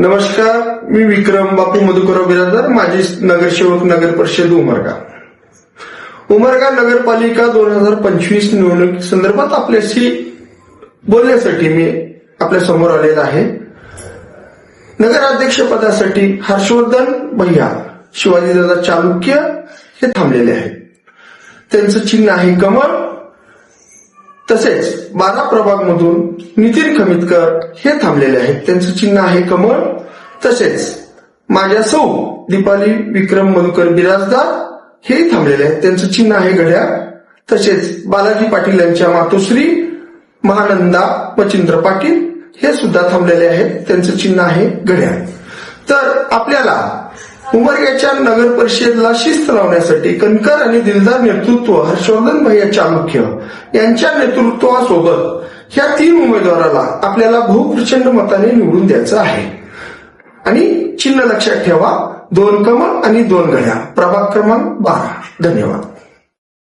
नमस्कार मी विक्रम बापू मधुकरराव बिराजदार माजी नगरसेवक नगर परिषद उमरगा. उमरगा नगरपालिका दोन हजार पंचवीस निवडणूक संदर्भात आपल्याशी बोलण्यासाठी मी आपल्यासमोर आलेला आहे. नगराध्यक्ष पदासाठी हर्षवर्धन भैया शिवाजीदादा चालुक्य हे थांबलेले आहेत. त्यांचं चिन्ह आहे कमळ. तसेच बारा प्रभाग मधून नितीन खमितकर हे थांबलेले आहेत. त्यांचं चिन्ह आहे कमळ. तसेच माझ्या सौ दीपाली विक्रम मधुकर बिराजदार हेही थांबलेले आहेत. त्यांचं चिन्ह आहे घड्या. तसेच बालाजी पाटील यांच्या मातोश्री महानंदा मचिंद्र पाटील हे सुद्धा थांबलेले आहेत. त्यांचं चिन्ह आहे घड्या. तर आपल्याला उमरग्याच्या नगर परिषदेला शिस्त लावण्यासाठी कणकर आणि दिलदार नेतृत्व हर्षवर्धन भैया चालुक्य यांच्या नेतृत्वासोबत ह्या तीन उमेदवाराला आपल्याला बहुप्रचंड मताने निवडून द्यायचं आहे. आणि चिन्ह लक्षात ठेवा. दोन कमळ आणि दोन घड्या प्रभाग क्रमांक बारा. धन्यवाद.